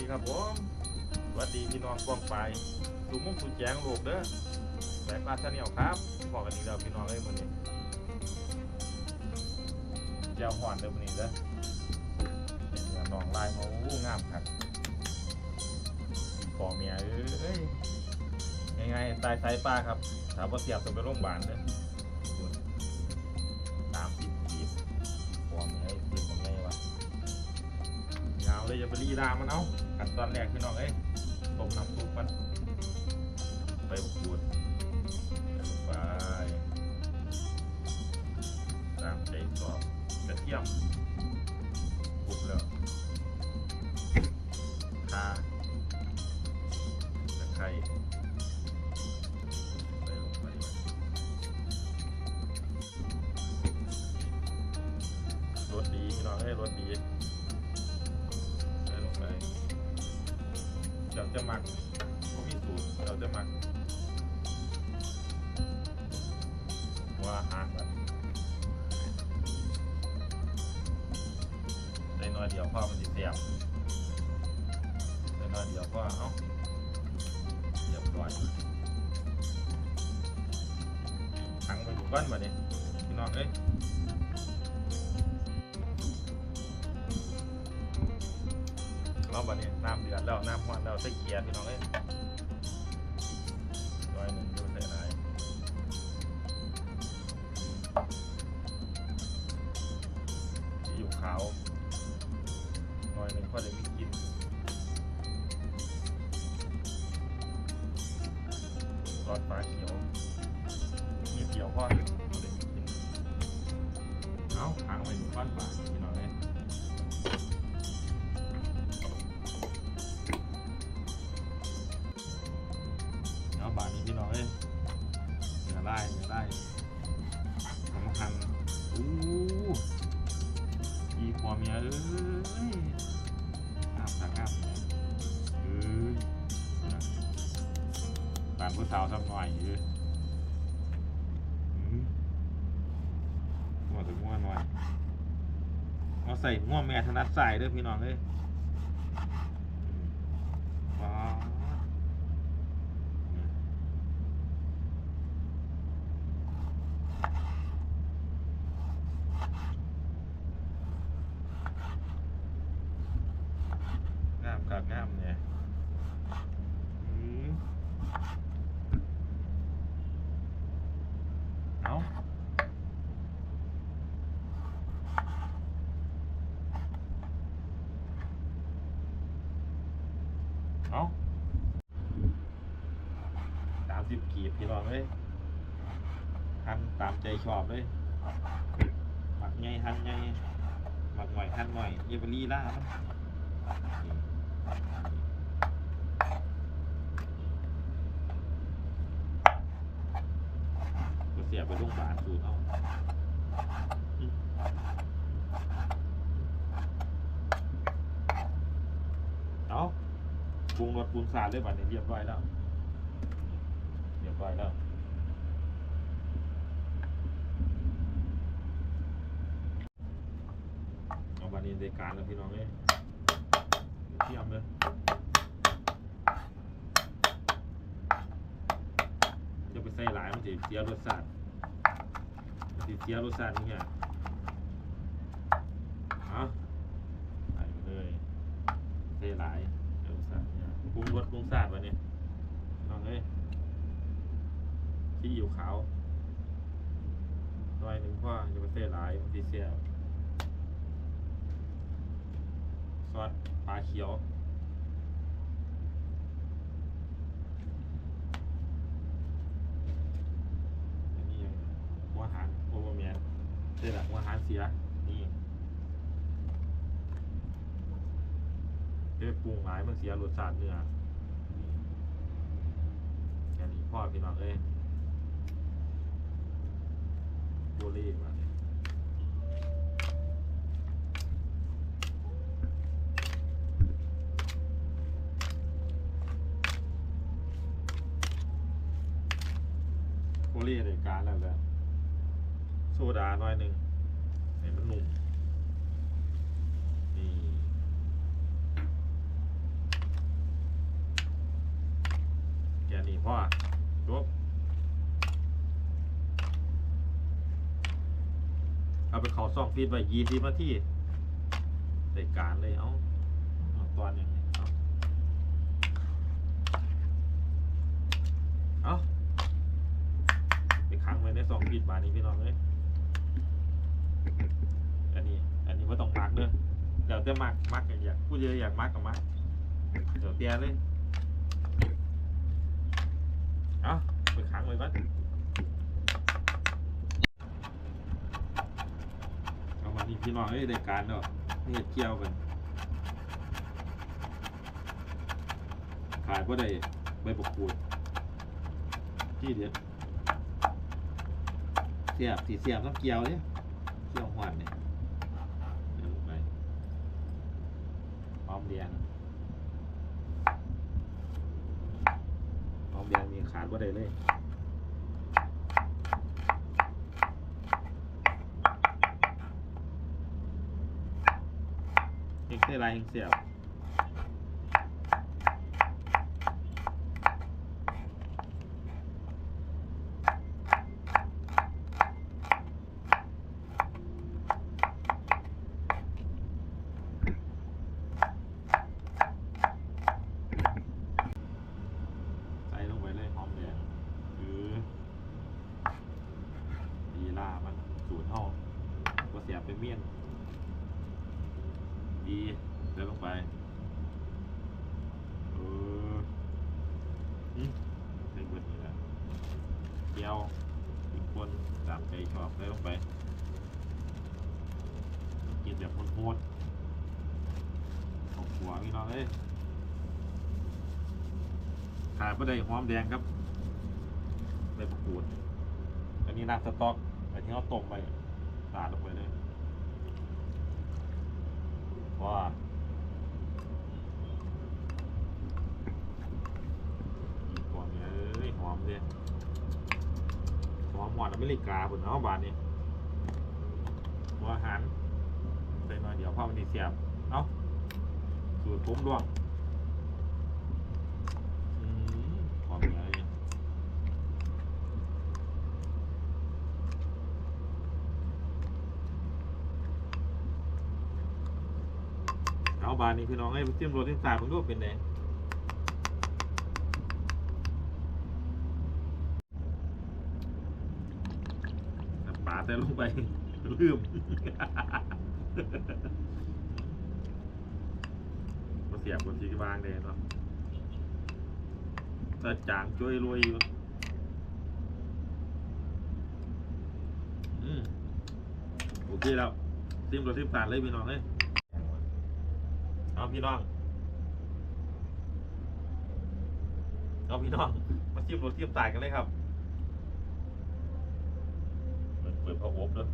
ดีครับผมสวัสดีพี่น้องกว้างไปสู่มุ่งสู่แจ้งโลกเด้อสายปลาชาเนียวครับบอกกันอีกแล้วพี่น้องเอ้ยมื้อนี้แจ้วหอนเด้อมื้อนี้เด้อน้องลายมาโอ้งามครับปอเมียเอ้ยยังไงตายสายปลาครับถามว่าเสียบต้องไปโรงพยาบาลเด้อ เลยอย่าไปรีลามันเอาขั้นตอนแรกพี่น้องเอ้ยต้มน้ำซุปมันไปบกวนใส่ลงไปตามใจชอบกระเทียมคลุกแล้วข่าตะไคร้ใส่ลงไปรสดีพี่น้องเอ้รสดี จะหมักก็มีสูตรเดี๋ยวจะหมักว่าอาหารแบบใส่น้อยเดียวพ่อมันสิเสียบใส่น้อยเดียวพ่อเอ้าเรียบร้อยขังไปอยู่ก้อนมาเนี่ยพี่น้องเอ้ย เราบัดนี้น้ำเดือดแล้วน้ำหวานแล้วใส่เกียร์พี่น้องเอ้ย เอ้ยอืมงัวถึงงัวหน่อย เอาใส่งัวแม่ถนัดใส่เด้อพี่น้องเอ้ยอืมว้าว งามครับงามเนี่ยอืมเอา เอาสามสิบกีบพี่น้องเลยหั่นตามใจชอบเลย หมักไงหั่นไงหมักหน่อยหั่นหน่อยอย่าไปลีล่ามันก็เสียไปลูกบาทสูตรเอาอืมเอา ปรุงรสปรุงสารด้วยบัตรนี้เรียบร้อยแล้วเรียบร้อยแล้วเอาบัตรนี้ในการแล้วพี่น้องเอ้ยเทียมเลยจะไปใส่หลายมันจะเสียรสชาติมันจะเสียรสชาตินี่ไงเอาใส่เลยใส่หลาย ปรุงรสปรุงชาติวะเนี่ยลองเลยซีอิ๊วขาวหน่อยหนึ่งพ่อจะไปใส่หลายมันเสียซอสปลาเขียวอันนี้ยังหัวหารโอเวอร์แมนเด็ดอะหัวหารเสีย นี่เปรุงหลายมันเสียรสชาติเนื้อแค่นี้พ่อพี่น้องเอ้ยบัวเล่มาเนี่ยบัวเล่ในการแล้วแหละโซดาหน่อยหนึ่งให้มันนุ่มนี่แค่นี้พ่อจบ เอาไปเขาซองฟีดไว้ยี่สิบนาทีใส่การเลยเอาเอาตอนอย่างนี้เอาเอาไปค้างไว้ในซองฟีดบานี้พี่น้องเลยอันนี้ อันนี้ว่าต้องมักเด้อเดี๋ยวจะมักมักกันอยากพูดเยอะอยากมักกับมักเดี๋ยวเตียเลยเอาไปค้างไว้ก่อน เอามานี่ พี่น้องเอ้ยได้การเนาะนี่เห็ดเกี่ยวกันขายก็ได้ใบปกปูดที่เด็ดเสียบสีเสียบน้ำเกี่ยวเนี่ยเกี่ยวหวานเนี่ยเดี๋ยวลงไปหอมแดงหอมแดงมีขาดก็ได้เลย เฮงเส้ลายเฮงเสียบใส่ลงไปเลยหอมแดงคือดีล่ามันสูตรห้องก็เสียบไปเมี่ยง ดีเดินลงไปเอออืมใส่เบิดนี่แหละเกียวอีกคนตามใจชอบเดินลงไปกินแบบโหดๆของหัวพี่น้องเอ้ยขาดไม่ได้หอมแดงครับใบมะกรูดอันนี้น้ำสต๊อกอันที่เขาต้มไปสาดลงไปเลยว้าอีกก่อนเนี่ยเอ้ยหอมเลยหอมหวานอเมริกาบนเนาะบานนี้หัวอาหารใส่หน่อยเดี๋ยวพ่อมันดีเสียบ เอ้าสูตรผมร่วงอืมหอมเลยเอาบานนี้พี่น้องให้จิ้มรสจิ้มสายมันก็เป็นไงน้ำปลา แต่ลงไปลืมมาเสียบบนชีวางเลยเนาะแต่จางช่วยรวยอยู่โอเคแล้วซิมรสซิมตาลเลยพี่น้องเลยเอาพี่น้องเอาพี่น้อง มาซิมรสซิมตาลกันเลยครับ เปิดเปิดพระอบด้วย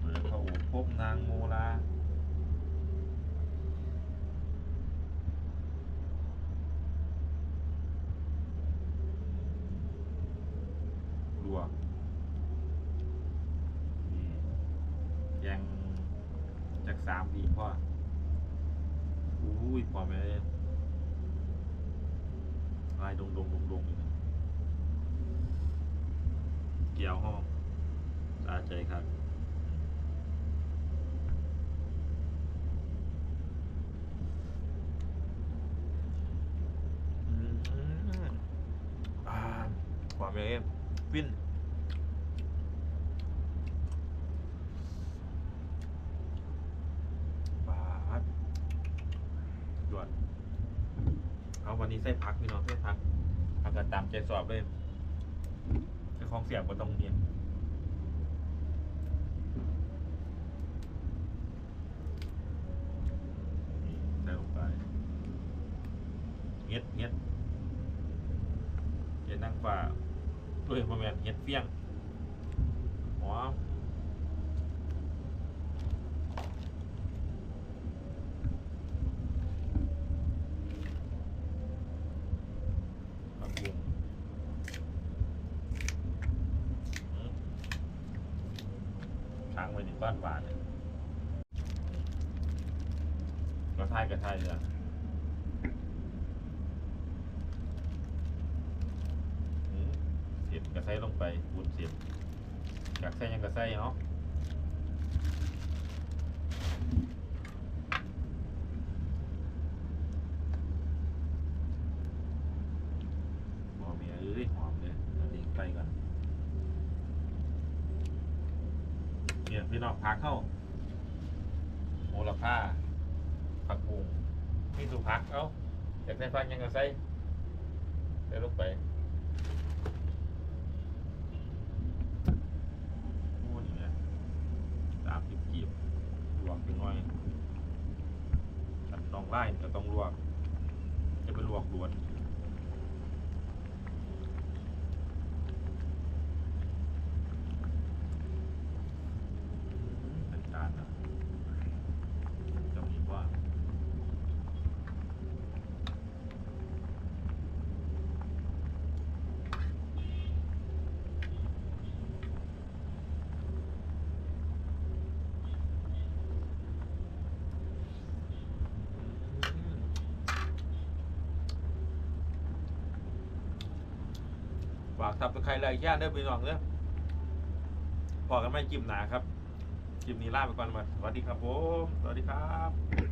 เปิดพระอบพบนางโมลารัวนี่ยังจากสามปีพ่ออุ้ยพอไหมลายดงดงดงดงอยู่ เกี่ยวห้องสาใจครับอืมอ่าพอไหมฟินบาทด่วนเอาวันนี้ใส่พักพี่น้องใส่พักพักกันตามใจสอบเลย ของเสียบบนตรงนี้นี่ใส่ลงไปเงียดเงียดเงี้ยดนั่งฟ้าด้วยประมาณเห็ดเฟี้ยงหอมผักบุ้งอืมค้างไว้ในบ้านป่าเนี่ยกระทายกระทายเลยเสียบกระไซลงไปวุ้นเสียบอยากใส่หยังกระไซเนาะหอมเมียเอ้ยหอมเลยเอาดิ่งไปก่อนเนี่ย พี่น้องพักเข้าโหระพาผักบุ้งมีสุพักเอ้าอยากใส่ฟักยังกระใส่ใส่ลงไปพูดอย่างเงี้ยสามสิบกีบลวกไปหน่อยนต้องไล่ก็ต้องลวก จะไปลวกด่วนการนะจะมีว่า ฝากทับตะไคร้ไรย่านเด้ไปน้องเด้อพอกันไม่จิ้มหนาครับจิ้มนี้ลาไปก่อนมาสวัสดีครับผมสวัสดีครับ